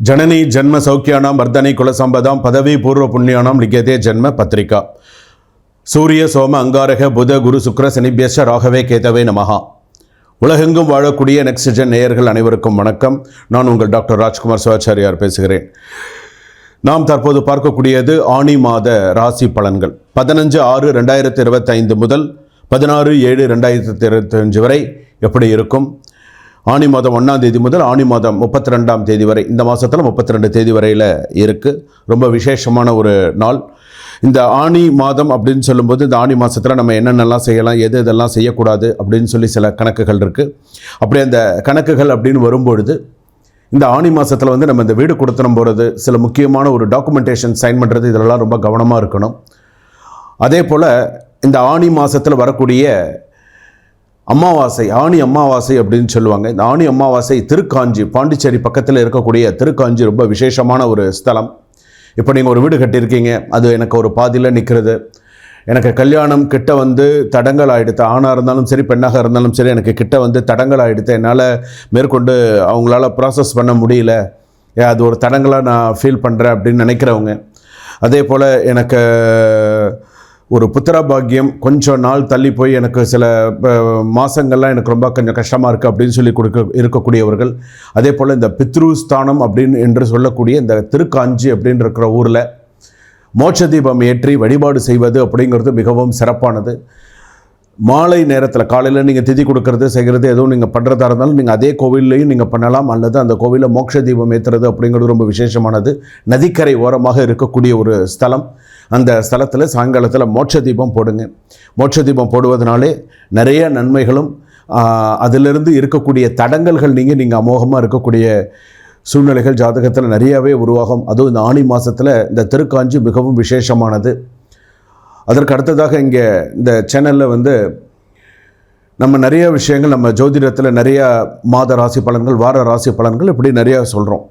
ஜனனி ஜென்ம சௌக்கியானாம் வர்தனை குலசம்பதாம் பதவி பூர்வ புண்ணியானாம் லிகதே ஜென்ம பத்திரிகா. சூரிய சோம அங்காரக புத குரு சுக்ர சனிபியஷ ராகவே கேதவே நமகா உலகெங்கும் வாழக்கூடிய நெக்ஸ்ட்ஜன் நேயர்கள் அனைவருக்கும் வணக்கம். நான் உங்கள் டாக்டர் ராஜ்குமார் சிவாச்சாரியார் பேசுகிறேன். நாம் தற்போது பார்க்கக்கூடியது ஆணி மாத ராசி பலன்கள். பதினஞ்சு ஆறு ரெண்டாயிரத்தி இருபத்தைந்து முதல் பதினாறு ஏழு ரெண்டாயிரத்தி இருபத்தஞ்சு வரை எப்படி இருக்கும்? ஆணி மாதம் ஒன்றாம் தேதி முதல் ஆணி மாதம் முப்பத்தி ரெண்டாம் தேதி வரை இந்த மாதத்தில் முப்பத்தி ரெண்டு தேதி வரையில் இருக்குது ரொம்ப விசேஷமான ஒரு நாள். இந்த ஆணி மாதம் அப்படின்னு சொல்லும்போது இந்த ஆணி மாதத்தில் நம்ம என்னென்னலாம் செய்யலாம் எது இதெல்லாம் செய்யக்கூடாது அப்படின்னு சொல்லி சில கணக்குகள் இருக்குது அப்படி அந்த கணக்குகள் அப்படின்னு வரும்பொழுது இந்த ஆணி மாதத்தில் வந்து நம்ம இந்த வீடு கொடுத்தனம் போகிறது சில முக்கியமான ஒரு டாக்குமெண்டேஷன் சைன் பண்ணுறது இதெல்லாம் ரொம்ப கவனமாக இருக்கணும். அதே போல் இந்த ஆணி மாதத்தில் வரக்கூடிய அமாவாசை ஆணி அமாவாசை அப்படின்னு சொல்லுவாங்க. இந்த ஆணி அமாவாசை திருக்காஞ்சி பாண்டிச்சேரி பக்கத்தில் இருக்கக்கூடிய திருக்காஞ்சி ரொம்ப விசேஷமான ஒரு ஸ்தலம். இப்போ நீங்கள் ஒரு வீடு கட்டியிருக்கீங்க அது எனக்கு ஒரு பாதியில் நிற்கிறது எனக்கு கல்யாணம் கிட்ட வந்து தடங்கள் ஆகிடுத்து ஆணாக இருந்தாலும் சரி பெண்ணாக இருந்தாலும் சரி எனக்கு கிட்ட வந்து தடங்கள் ஆகிடுத்து என்னால் மேற்கொண்டு அவங்களால ப்ராசஸ் பண்ண முடியல. அது ஒரு தடங்களாக நான் ஃபீல் பண்ணுறேன் அப்படின்னு நினைக்கிறவங்க. அதே போல் எனக்கு ஒரு புத்திர பாக்கியம் கொஞ்சம் நாள் தள்ளி போய் எனக்கு சில மாதங்கள்லாம் எனக்கு ரொம்ப கொஞ்சம் கஷ்டமாக இருக்குது அப்படின்னு சொல்லி கொடுக்க இருக்கக்கூடியவர்கள் அதே போல் இந்த பித்ரு ஸ்தானம் அப்படின்னு என்று சொல்லக்கூடிய இந்த திருக்காஞ்சி அப்படின்னு இருக்கிற ஊரில் மோட்ச தீபம் ஏற்றி வழிபாடு செய்வது அப்படிங்கிறது மிகவும் சிறப்பானது. மாலை நேரத்தில் காலையில் நீங்கள் திதி கொடுக்கறது செய்கிறது எதுவும் நீங்கள் பண்ணுறதா இருந்தாலும் நீங்கள் அதே கோவில்லையும் நீங்கள் பண்ணலாம். அல்லது அந்த கோவிலில் மோட்ச தீபம் ஏற்றுறது அப்படிங்கிறது ரொம்ப விசேஷமானது. நதிக்கரை ஓரமாக இருக்கக்கூடிய ஒரு ஸ்தலம். அந்த ஸ்தலத்தில் சாயங்காலத்தில் மோட்ச தீபம் போடுங்க. மோட்ச தீபம் போடுவதனாலே நிறைய நன்மைகளும் அதிலிருந்து இருக்கக்கூடிய தடங்கல்கள் நீங்கள் நீங்கள் அமோகமாக இருக்கக்கூடிய சூழ்நிலைகள் ஜாதகத்தில் நிறையாவே உருவாகும். அதுவும் இந்த ஆணி மாதத்தில் இந்த திருக்காஞ்சி மிகவும் விசேஷமானது. அதற்கு அடுத்ததாக இங்கே இந்த சேனலில் வந்து நம்ம நிறைய விஷயங்கள் நம்ம ஜோதிடத்தில் நிறையா மாத ராசி பலன்கள் வார ராசி பலன்கள் இப்படி நிறையா சொல்கிறோம்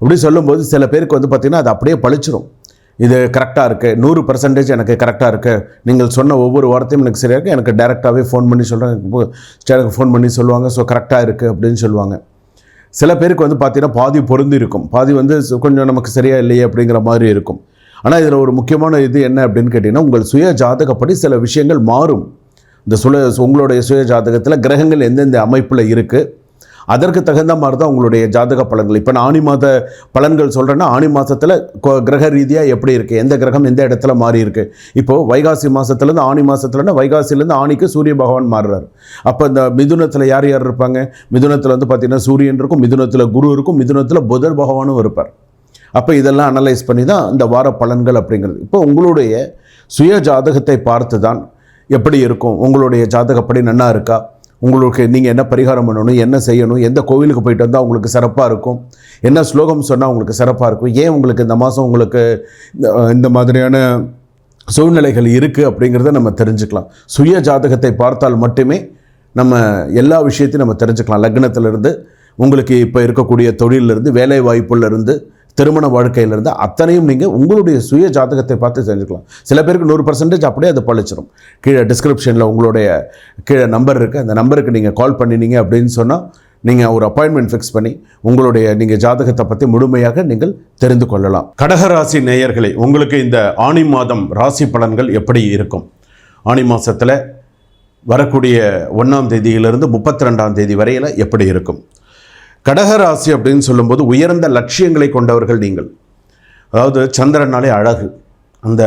அப்படி சொல்லும்போது சில பேருக்கு வந்து பார்த்திங்கன்னா அது அப்படியே பழிச்சிரும் இது கரெக்டாக இருக்குது நூறு பர்சன்டேஜ் எனக்கு கரெக்டாக இருக்குது நீங்கள் சொன்ன ஒவ்வொரு வார்த்தையும் எனக்கு சரியாக இருக்குது எனக்கு டேரெக்டாகவே ஃபோன் பண்ணி சொல்கிறாங்க எனக்கு ஃபோன் பண்ணி சொல்லுவாங்க. ஸோ கரெக்டாக இருக்குது அப்படின்னு சொல்லுவாங்க. சில பேருக்கு வந்து பார்த்தீங்கன்னா பாதி பொருந்திருக்கும் பாதி வந்து கொஞ்சம் நமக்கு சரியாக இல்லையே அப்படிங்கிற மாதிரி இருக்கும். ஆனால் இதில் ஒரு முக்கியமான இது என்ன அப்படின்னு கேட்டிங்கன்னா உங்கள் சுய ஜாதகப்படி சில விஷயங்கள் மாறும். இந்த சுல உங்களுடைய சுய ஜாதகத்தில் கிரகங்கள் எந்தெந்த அமைப்பில் இருக்குது அதற்கு தகுந்த மாதிரி தான் உங்களுடைய ஜாதக பலன்கள். இப்போ நான் ஆணி மாத பலன்கள் சொல்கிறேன்னா ஆணி மாதத்தில் கிரக ரீதியாக எப்படி இருக்குது எந்த கிரகம் எந்த இடத்துல மாறி இருக்கு? இப்போது வைகாசி மாதத்துலேருந்து ஆணி மாதத்துலன்னா வைகாசிலேருந்து ஆணிக்கு சூரிய பகவான் மாறுறாரு. அப்போ இந்த மிதுனத்தில் யார் யார் இருப்பாங்க? மிதுனத்தில் வந்து பார்த்திங்கன்னா சூரியன் இருக்கும் மிதுனத்தில் குரு இருக்கும் மிதுனத்தில் புதர் பகவானும் இருப்பார். அப்போ இதெல்லாம் அனலைஸ் பண்ணி தான் இந்த வார பலன்கள் அப்படிங்கிறது. இப்போ உங்களுடைய சுய ஜாதகத்தை பார்த்து தான் எப்படி இருக்கும்? உங்களுடைய ஜாதகப்படி நன்னா இருக்கா? உங்களுக்கு நீங்கள் என்ன பரிகாரம் பண்ணணும் என்ன செய்யணும் எந்த கோவிலுக்கு போயிட்டு வந்தால் உங்களுக்கு சிறப்பாக இருக்கும் என்ன ஸ்லோகம் சொன்னால் உங்களுக்கு சிறப்பாக இருக்கும் ஏன் உங்களுக்கு இந்த மாதம் உங்களுக்கு இந்த- இந்த மாதிரியான சூழ்நிலைகள் இருக்குது அப்படிங்கிறத நம்ம தெரிஞ்சுக்கலாம். சுய ஜாதகத்தை பார்த்தால் மட்டுமே நம்ம எல்லா விஷயத்தையும் நம்ம தெரிஞ்சுக்கலாம். லக்னத்திலிருந்து உங்களுக்கு இப்போ இருக்கக்கூடிய தொழிலிருந்து வேலை வாய்ப்புலேருந்து திருமண வாழ்க்கையிலேருந்து அத்தனையும் நீங்கள் உங்களுடைய சுய ஜாதகத்தை பார்த்து செஞ்சுக்கலாம் சில பேருக்கு நூறு பர்சன்டேஜ் அப்படியே அது பழிச்சிடும் கீழே டிஸ்கிரிப்ஷனில் உங்களுடைய கீழே நம்பர் இருக்குது அந்த நம்பருக்கு நீங்கள் கால் பண்ணினீங்க அப்படின்னு சொன்னால் நீங்கள் ஒரு அப்பாயின்மெண்ட் ஃபிக்ஸ் பண்ணி உங்களுடைய நீங்கள் ஜாதகத்தை பற்றி முழுமையாக நீங்கள் தெரிந்து கொள்ளலாம். கடகராசி நேயர்களே உங்களுக்கு இந்த ஆணி மாதம் ராசி பலன்கள் எப்படி இருக்கும்? ஆணி மாதத்தில் வரக்கூடிய ஒன்றாம் தேதியிலிருந்து முப்பத்தி ரெண்டாம் தேதி வரையில் எப்படி இருக்கும்? கடகராசி அப்படின்னு சொல்லும்போது உயர்ந்த லட்சியங்களை கொண்டவர்கள் நீங்கள். அதாவது சந்திரனாலே அழகு. அந்த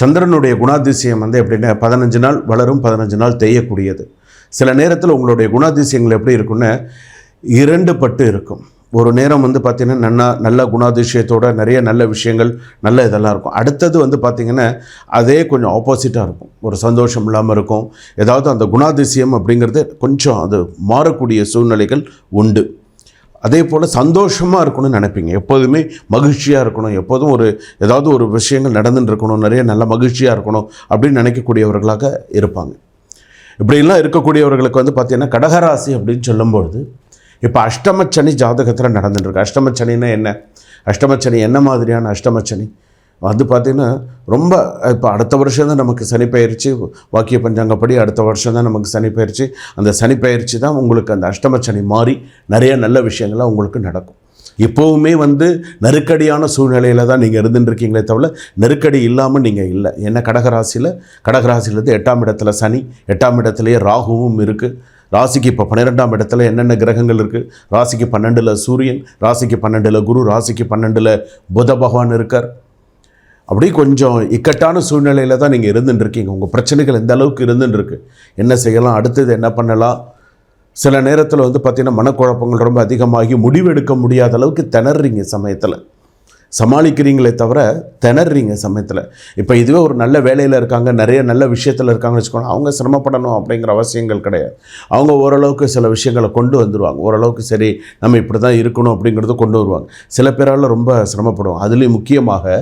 சந்திரனுடைய குணாதிசயம் வந்து எப்படின்னா பதினஞ்சு நாள் வளரும் பதினஞ்சு நாள் தேயக்கூடியது. சில நேரத்தில் உங்களுடைய குணாதிசயங்கள் எப்படி இருக்குன்னு இரண்டு பட்டு இருக்கும். ஒரு நேரம் வந்து பார்த்திங்கன்னா நன்னா நல்ல குணாதிசயத்தோட நிறைய நல்ல விஷயங்கள் நல்ல இதெல்லாம் இருக்கும். அடுத்தது வந்து பார்த்திங்கன்னா அதே கொஞ்சம் ஆப்போசிட்டாக இருக்கும். ஒரு சந்தோஷம் இல்லாமல் இருக்கும். ஏதாவது அந்த குணாதிசயம் அப்படிங்கிறது கொஞ்சம் அது மாறக்கூடிய சூழ்நிலைகள் உண்டு. அதே போல் சந்தோஷமாக இருக்கணும்னு நினைப்பீங்க. எப்போதுமே மகிழ்ச்சியாக இருக்கணும். எப்போதும் ஒரு ஏதாவது ஒரு விஷயங்கள் நடந்துட்டு இருக்கணும். நிறைய நல்ல மகிழ்ச்சியாக இருக்கணும் அப்படின்னு நினைக்கக்கூடியவர்களாக இருப்பாங்க. இப்படிலாம் இருக்கக்கூடியவர்களுக்கு வந்து பார்த்திங்கன்னா கடகராசி அப்படின்னு சொல்லும்பொழுது இப்போ அஷ்டமச்சனி ஜாதகத்தில் நடந்துட்டுருக்கு. அஷ்டமச்சனின்னா என்ன? அஷ்டமச்சனி என்ன மாதிரியான அஷ்டமச்சனி? வந்து பார்த்திங்கன்னா ரொம்ப இப்போ அடுத்த வருஷம் தான் நமக்கு சனி பயிற்சி வாக்கிய பஞ்சாங்கப்படி அடுத்த வருஷம் தான் நமக்கு சனி பயிற்சி. அந்த சனி பயிற்சி தான் உங்களுக்கு அந்த அஷ்டம சனி மாறி நிறைய நல்ல விஷயங்கள்லாம் உங்களுக்கு நடக்கும். இப்போவுமே வந்து நெருக்கடியான சூழ்நிலையில் தான் நீங்கள் இருந்துட்டுருக்கீங்களே தவிர நெருக்கடி இல்லாமல் நீங்கள் இல்லை. என்ன கடகராசியில்? கடகராசியிலேருந்து எட்டாம் இடத்துல சனி எட்டாம் இடத்துலையே ராகுவும் இருக்குது ராசிக்கு இப்போ பன்னிரெண்டாம் இடத்துல என்னென்ன கிரகங்கள் இருக்குது ராசிக்கு பன்னெண்டில் சூரியன் ராசிக்கு பன்னெண்டில் குரு ராசிக்கு பன்னெண்டில் புத பகவான் இருக்கார். அப்படி கொஞ்சம் இக்கட்டான சூழ்நிலையில் தான் நீங்கள் இருந்துட்டுருக்கீங்க. உங்கள் பிரச்சனைகள் எந்த அளவுக்கு இருந்துட்டுருக்கு? என்ன செய்யலாம்? அடுத்தது என்ன பண்ணலாம்? சில நேரத்தில் வந்து பார்த்திங்கன்னா மனக்குழப்பங்கள் ரொம்ப அதிகமாகி முடிவெடுக்க முடியாத அளவுக்கு திணறீங்க சமயத்தில். சமாளிக்கிறீங்களே தவிர திணறீங்க சமயத்தில். இப்போ இதுவே ஒரு நல்ல வேலையில் இருக்காங்க நிறைய நல்ல விஷயத்தில் இருக்காங்கன்னு வச்சுக்கோங்க அவங்க சிரமப்படணும் அப்படிங்கிற அவசியங்கள் கிடையாது. அவங்க ஓரளவுக்கு சில விஷயங்களை கொண்டு வந்துடுவாங்க ஓரளவுக்கு சரி நம்ம இப்படி தான் இருக்கணும் அப்படிங்கிறத கொண்டு வருவாங்க. சில பேரால் ரொம்ப சிரமப்படுவோம் அதுலேயும் முக்கியமாக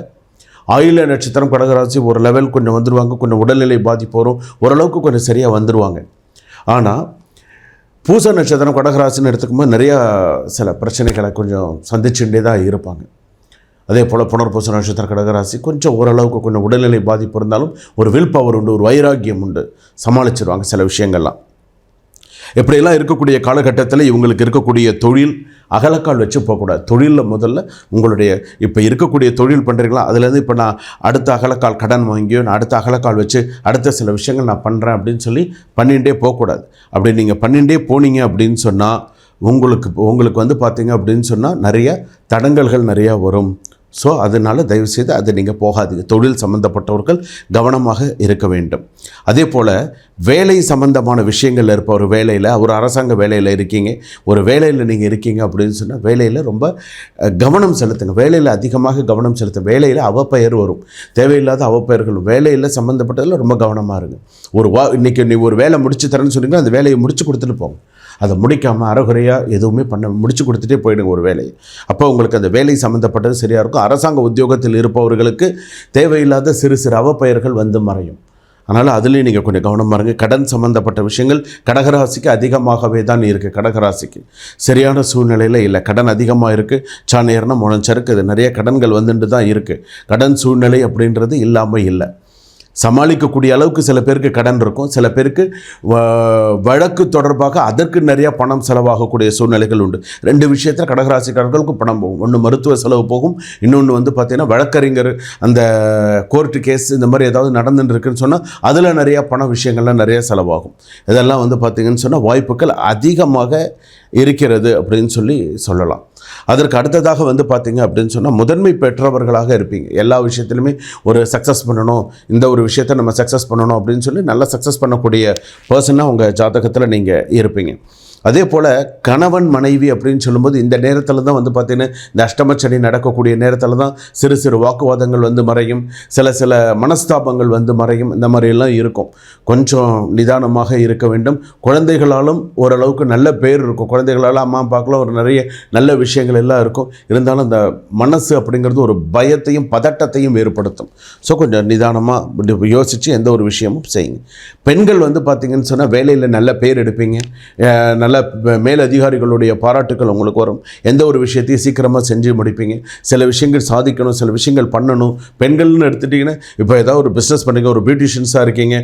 ஆயுள நட்சத்திரம் கடகராசி ஒரு லெவல் கொஞ்சம் வந்துடுவாங்க கொஞ்சம் உடல்நிலை பாதிப்பு வரும் ஓரளவுக்கு கொஞ்சம் சரியாக வந்துடுவாங்க ஆனால் பூச நட்சத்திரம் கடகராசின்னு எடுத்துக்கும்போது நிறையா சில பிரச்சனைகளை கொஞ்சம் சந்திச்சுட்டே தான் இருப்பாங்க. அதே போல் புனர்பூச நட்சத்திர கடகராசி கொஞ்சம் ஓரளவுக்கு கொஞ்சம் உடல்நிலை பாதிப்பு இருந்தாலும் ஒரு வில் பவர் உண்டு ஒரு வைராக்கியம் உண்டு. சமாளிச்சிருவாங்க சில விஷயங்கள்லாம். எப்படியெல்லாம் இருக்கக்கூடிய காலகட்டத்தில் இவங்களுக்கு இருக்கக்கூடிய தொழில் அகலக்கால் வச்சு போகக்கூடாது. தொழிலில் முதல்ல உங்களுடைய இப்போ இருக்கக்கூடிய தொழில் பண்ணுறீங்களா அதுலேருந்து இப்போ நான் அடுத்த அகலக்கால் கடன் வாங்கியோ நான் அடுத்த அகலக்கால் வச்சு அடுத்த சில விஷயங்கள் நான் பண்ணுறேன் அப்படின்னு சொல்லி பண்ணிகிட்டே போகக்கூடாது. அப்படி நீங்கள் பண்ணிகிட்டே போனீங்க அப்படின்னு சொன்னால் உங்களுக்கு உங்களுக்கு வந்து பார்த்தீங்க அப்படின்னு சொன்னால் நிறைய தடங்கல்கள் நிறையா வரும். ஸோ அதனால் தயவுசெய்து அது நீங்கள் போகாதீங்க. தொழில் சம்மந்தப்பட்டவர்கள் கவனமாக இருக்க வேண்டும். அதே போல் வேலை சம்பந்தமான விஷயங்கள் இருப்ப ஒரு வேலையில் ஒரு அரசாங்க வேலையில் இருக்கீங்க. ஒரு வேலையில் நீங்கள் இருக்கீங்க அப்படின்னு சொன்னால் வேலையில் ரொம்ப கவனம் செலுத்துங்க. வேலையில் அதிகமாக கவனம் செலுத்த வேலையில் அவப்பெயர் வரும். தேவையில்லாத அவப்பெயர்கள் வேலையில் சம்மந்தப்பட்டதில் ரொம்ப கவனமாக இருங்க. ஒரு வா இன்றைக்கி நீ ஒரு வேலை முடிச்சு தரேன்னு சொன்னீங்கன்னா அந்த வேலையை முடிச்சு கொடுத்துட்டு போங்க. அதை முடிக்காமல் அறகுறையாக எதுவுமே பண்ண முடிச்சு கொடுத்துட்டே போயிடுங்க ஒரு வேலையை. அப்போ உங்களுக்கு அந்த வேலை சம்மந்தப்பட்டது சரியாக இருக்கும். அரசாங்க உத்தியோகத்தில் இருப்பவர்களுக்கு தேவையில்லாத சிறு சிறு அவப்பெயர்கள் வந்து மறையும். அதனால் அதுலேயும் நீங்கள் கொஞ்சம் கவனமாக இருங்க கடன் சம்மந்தப்பட்ட விஷயங்கள் கடகராசிக்கு அதிகமாகவே தான் இருக்குது கடகராசிக்கு சரியான சூழ்நிலையில் இல்லை. கடன் அதிகமாக இருக்குது சாணியர்னா முழஞ்சருக்கு இது நிறைய கடன்கள் வந்துட்டு தான் இருக்குது கடன் சூழ்நிலை அப்படின்றது இல்லாமல் இல்லை. சமாளிக்கக்கூடிய அளவுக்கு சில பேருக்கு கடன் இருக்கும். சில பேருக்கு வ- வழக்கு தொடர்பாக அதற்கு நிறையா பணம் செலவாகக்கூடிய சூழ்நிலைகள் உண்டு. ரெண்டு விஷயத்தில் கடகராசிக்காரர்களுக்கு பணம் போகும். ஒன்று மருத்துவ செலவு போகும். இன்னொன்று வந்து பார்த்திங்கன்னா வழக்கறிஞர் அந்த கோர்ட்டு கேஸ் இந்த மாதிரி ஏதாவது நடந்துட்டு இருக்குன்னு சொன்னால் அதில் நிறையா பண விஷயங்கள்லாம் நிறைய செலவாகும். இதெல்லாம் வந்து பார்த்திங்கன்னு சொன்னால் வாய்ப்புகள் அதிகமாக இருக்கிறது அப்படின்னு சொல்லி சொல்லலாம். அதற்கு அடுத்ததாக வந்து பார்த்தீங்க அப்படின்னு சொன்னால் முதன்மை பெற்றவர்களாக இருப்பீங்க. எல்லா விஷயத்திலுமே ஒரு சக்ஸஸ் பண்ணணும் இந்த ஒரு விஷயத்தை நம்ம சக்ஸஸ் பண்ணணும் அப்படின்னு சொல்லி நல்லா சக்ஸஸ் பண்ணக்கூடிய பர்சனாக உங்கள் ஜாதகத்தில் நீங்கள் இருப்பீங்க. அதே போல் கணவன் மனைவி அப்படின்னு சொல்லும்போது இந்த நேரத்தில் தான் வந்து பார்த்திங்கன்னா இந்த அஷ்டமச்சனி நடக்கக்கூடிய நேரத்தில் தான் சிறு சிறு வாக்குவாதங்கள் வந்து மறையும். சில சில மனஸ்தாபங்கள் வந்து மறையும். இந்த மாதிரியெல்லாம் இருக்கும். கொஞ்சம் நிதானமாக இருக்க வேண்டும். குழந்தைகளாலும் ஓரளவுக்கு நல்ல பேர் இருக்கும். குழந்தைகளால் அம்மா பார்க்கலாம் ஒரு நிறைய நல்ல விஷயங்கள் எல்லாம் இருக்கும். இருந்தாலும் அந்த மனசு அப்படிங்கிறது ஒரு பயத்தையும் பதட்டத்தையும் ஏற்படுத்தும். ஸோ கொஞ்சம் நிதானமாக யோசித்து எந்த ஒரு விஷயமும் செய்யுங்க. பெண்கள் வந்து பார்த்திங்கன்னு சொன்னால் வேலையில் நல்ல பேர் எடுப்பீங்க. நல்ல நல்ல மேலதிகாரிகளுடைய பாராட்டுக்கள் உங்களுக்கு வரும். எந்த ஒரு விஷயத்தையும் சீக்கிரமாக செஞ்சு முடிப்பீங்க. சில விஷயங்கள் சாதிக்கணும் சில விஷயங்கள் பண்ணணும். பெண்கள்னு எடுத்துட்டிங்கன்னா இப்போ ஏதாவது ஒரு பிஸ்னஸ் பண்ணுறீங்க ஒரு பியூட்டிஷியன்ஸாக இருக்கீங்க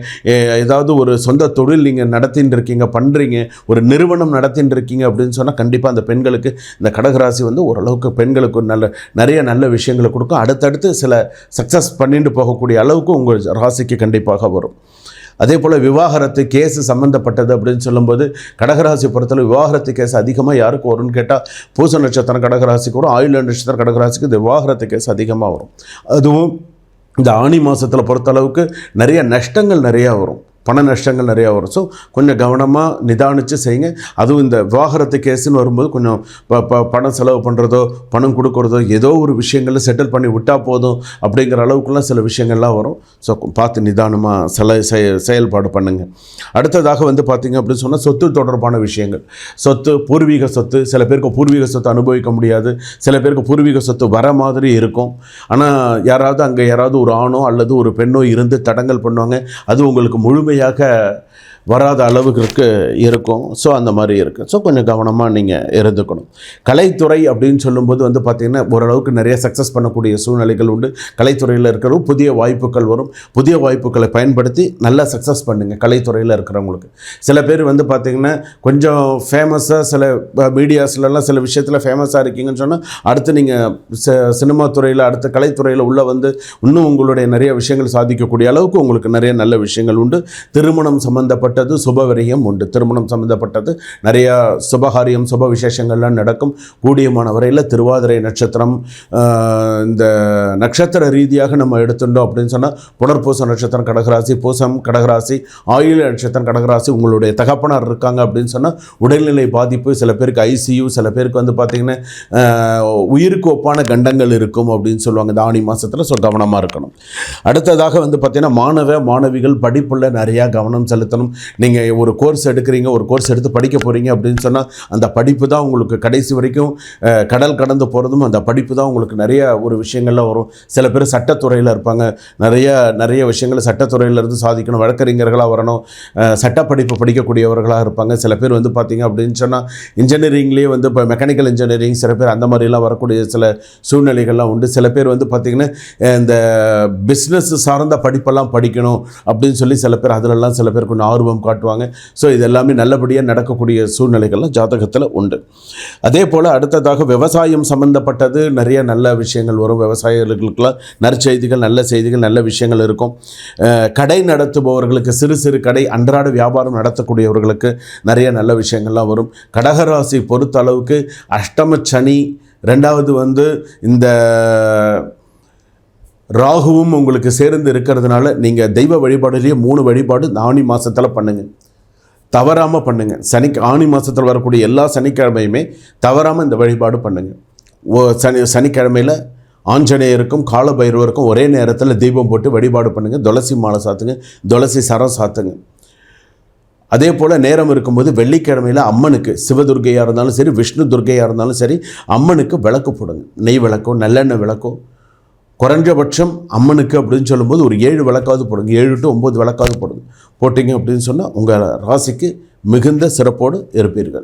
ஏதாவது ஒரு சொந்த தொழில் நீங்கள் நடத்தின்னு இருக்கீங்க பண்ணுறீங்க ஒரு நிறுவனம் நடத்தின்னு இருக்கீங்க அப்படின்னு சொன்னால் கண்டிப்பாக அந்த பெண்களுக்கு இந்த கடகராசி வந்து ஓரளவுக்கு பெண்களுக்கு நல்ல நிறைய நல்ல விஷயங்களை கொடுக்கும். அடுத்தடுத்து சில சக்ஸஸ் பண்ணிட்டு போகக்கூடிய அளவுக்கு உங்கள் ராசிக்கு கண்டிப்பாக வரும். அதே போல் விவாகரத்து கேஸ் சம்மந்தப்பட்டது அப்படின்னு சொல்லும்போது கடகராசி பொறுத்தவரை விவாகரத்து கேஸ் அதிகமாக யாருக்கு வரும்னு கேட்டால் பூச நட்சத்திரம் கடகராசிக்கு வரும் ஆயுள நட்சத்திரம் கடகராசிக்கு இந்த விவாகரத்து கேஸ் அதிகமாக வரும். அதுவும் இந்த ஆணி மாதத்தில் பொறுத்தளவுக்கு நிறைய நஷ்டங்கள் நிறையா வரும். பண நஷ்டங்கள் நிறையா வரும். ஸோ கொஞ்சம் கவனமாக நிதானித்து செய்யுங்க. அதுவும் இந்த விவாகரத்து கேஸுன்னு வரும்போது கொஞ்சம் ப- ப- பணம் செலவு பண்ணுறதோ பணம் கொடுக்குறதோ ஏதோ ஒரு விஷயங்களில் செட்டில் பண்ணி விட்டால் போதும் அப்படிங்கிற அளவுக்குலாம் சில விஷயங்கள்லாம் வரும். ஸோ பார்த்து நிதானமாக சில செயல்பாடு பண்ணுங்கள் அடுத்ததாக வந்து பார்த்திங்க அப்படின்னு சொன்னால் சொத்து தொடர்பான விஷயங்கள். சொத்து பூர்வீக சொத்து சில பேருக்கு பூர்வீக சொத்து அனுபவிக்க முடியாது. சில பேருக்கு பூர்வீக சொத்து வர மாதிரி இருக்கும். ஆனால் யாராவது அங்கே யாராவது ஒரு ஆணோ அல்லது ஒரு பெண்ணோ இருந்து தடங்கல் பண்ணுவாங்க. அது உங்களுக்கு முழுமையாக உடனடியாக வராத அளவுக்கு இருக்கும். ஸோ அந்த மாதிரி இருக்குது ஸோ கொஞ்சம் கவனமாக நீங்கள் இருந்துக்கணும். கலைத்துறை அப்படின்னு சொல்லும்போது வந்து பார்த்திங்கன்னா ஓரளவுக்கு நிறைய சக்ஸஸ் பண்ணக்கூடிய சூழ்நிலைகள் உண்டு. கலைத்துறையில் இருக்கிறவங்க புதிய வாய்ப்புகள் வரும். புதிய வாய்ப்புகளை பயன்படுத்தி நல்லா சக்ஸஸ் பண்ணுங்கள் கலைத்துறையில் இருக்கிறவங்களுக்கு. சில பேர் வந்து பார்த்திங்கன்னா கொஞ்சம் ஃபேமஸாக சில மீடியாஸ்லலாம் சில விஷயத்தில் ஃபேமஸாக இருக்கீங்கன்னு சொன்னால் அடுத்து நீங்கள் சினிமா துறையில் அடுத்த கலைத்துறையில் உள்ளே வந்து இன்னும் உங்களுடைய நிறைய விஷயங்கள் சாதிக்கக்கூடிய அளவுக்கு உங்களுக்கு நிறைய நல்ல விஷயங்கள் உண்டு. திருமணம் சம்மந்தப்பட்ட சம்பந்தப்பட்டது சுபவரியம் உண்டு. திருமணம் சம்பந்தப்பட்டது நிறையா சுபகாரியம் சுப விசேஷங்கள்லாம் நடக்கும். கூடியமான வரையில் திருவாதிரை நட்சத்திரம் இந்த நட்சத்திர ரீதியாக நம்ம எடுத்துட்டோம் அப்படின்னு சொன்னால் புனர்பூச நட்சத்திரம் கடகராசி பூசம் கடகராசி ஆயுள நட்சத்திரம் கடகராசி உங்களுடைய தகப்பனார் இருக்காங்க அப்படின்னு சொன்னால் உடல்நிலை பாதிப்பு சில பேருக்கு ஐசியூ சில பேருக்கு வந்து பார்த்திங்கன்னா உயிருக்கு ஒப்பான கண்டங்கள் இருக்கும் அப்படின்னு சொல்லுவாங்க. இந்த ஆணி மாதத்தில் ஸோ கவனமாக இருக்கணும். அடுத்ததாக வந்து பார்த்திங்கன்னா மாணவ மாணவிகள் படிப்புள்ள நிறையா கவனம் செலுத்தணும். நீங்கள் ஒரு கோர்ஸ் எடுக்கிறீங்க ஒரு கோர்ஸ் எடுத்து படிக்க போகிறீங்க அப்படின்னு சொன்னால் அந்த படிப்பு தான் உங்களுக்கு கடைசி வரைக்கும் கடல் கடந்து போகிறதும் அந்த படிப்பு தான் உங்களுக்கு நிறைய ஒரு விஷயங்கள்லாம் வரும். சில பேர் சட்டத்துறையில் இருப்பாங்க. நிறைய நிறைய விஷயங்கள் சட்டத்துறையிலேருந்து சாதிக்கணும். வழக்கறிஞர்களாக வரணும். சட்ட சட்டப்படிப்பு படிக்கக்கூடியவர்களாக இருப்பாங்க. சில பேர் வந்து பார்த்திங்க அப்படின்னு சொன்னால் இன்ஜினியரிங்லேயே வந்து இப்போ மெக்கானிக்கல் இன்ஜினியரிங் சில பேர் அந்த மாதிரிலாம் வரக்கூடிய சில சூழ்நிலைகள்லாம் உண்டு. சில பேர் வந்து பார்த்திங்கன்னா இந்த பிஸ்னஸ் சார்ந்த படிப்பெல்லாம் படிக்கணும் அப்படின்னு சொல்லி சில பேர் அதிலெல்லாம் சில பேர் கொஞ்சம் ஆர்வம் காட்டுவாங்க. ஸோ இது எல்லாமே நல்லபடியாக நடக்கக்கூடிய சூழ்நிலைகள்லாம் ஜாதகத்தில் உண்டு. அதே போல் அடுத்ததாக விவசாயம் சம்மந்தப்பட்டது நிறைய நல்ல விஷயங்கள் வரும். விவசாயிகளுக்கெல்லாம் நற்செய்திகள் நல்ல செய்திகள் நல்ல விஷயங்கள் இருக்கும். கடை நடத்துபவர்களுக்கு சிறு சிறு கடை அன்றாட வியாபாரம் நடத்தக்கூடியவர்களுக்கு நிறைய நல்ல விஷயங்கள்லாம் வரும். கடகராசி பொறுத்த அளவுக்கு அஷ்டம சனி ரெண்டாவது வந்து இந்த ராகுவும் உங்களுக்கு சேர்ந்து இருக்கிறதுனால நீங்கள் தெய்வ வழிபாடுலேயே மூணு வழிபாடு இந்த ஆணி மாதத்தில் பண்ணுங்கள் தவறாமல் பண்ணுங்கள் சனி ஆணி மாதத்தில் வரக்கூடிய எல்லா சனிக்கிழமையுமே தவறாமல் இந்த வழிபாடு பண்ணுங்கள் ஓ சனி சனிக்கிழமையில் ஆஞ்சநேயருக்கும் காலபைரவருக்கும் ஒரே நேரத்தில் தீபம் போட்டு வழிபாடு பண்ணுங்கள் துளசி மாலை சாத்துங்க. துளசி சரம் சாத்துங்க. அதே போல் நேரம் இருக்கும்போது வெள்ளிக்கிழமையில் அம்மனுக்கு சிவதுர்கையாக இருந்தாலும் சரி விஷ்ணு துர்க்கையாக இருந்தாலும் சரி அம்மனுக்கு விளக்கு போடுங்க. நெய் விளக்கோ நல்லெண்ணெய் விளக்கோ குறைஞ்சபட்சம் அம்மனுக்கு அப்படின்னு சொல்லும்போது ஒரு ஏழு விளக்காவது போடுங்க. ஏழு டு ஒம்பது விளக்காவது போடுங்க. போட்டிங்க அப்படின்னு சொன்னால் உங்கள் ராசிக்கு மிகுந்த சிறப்போடு இருப்பீர்கள்.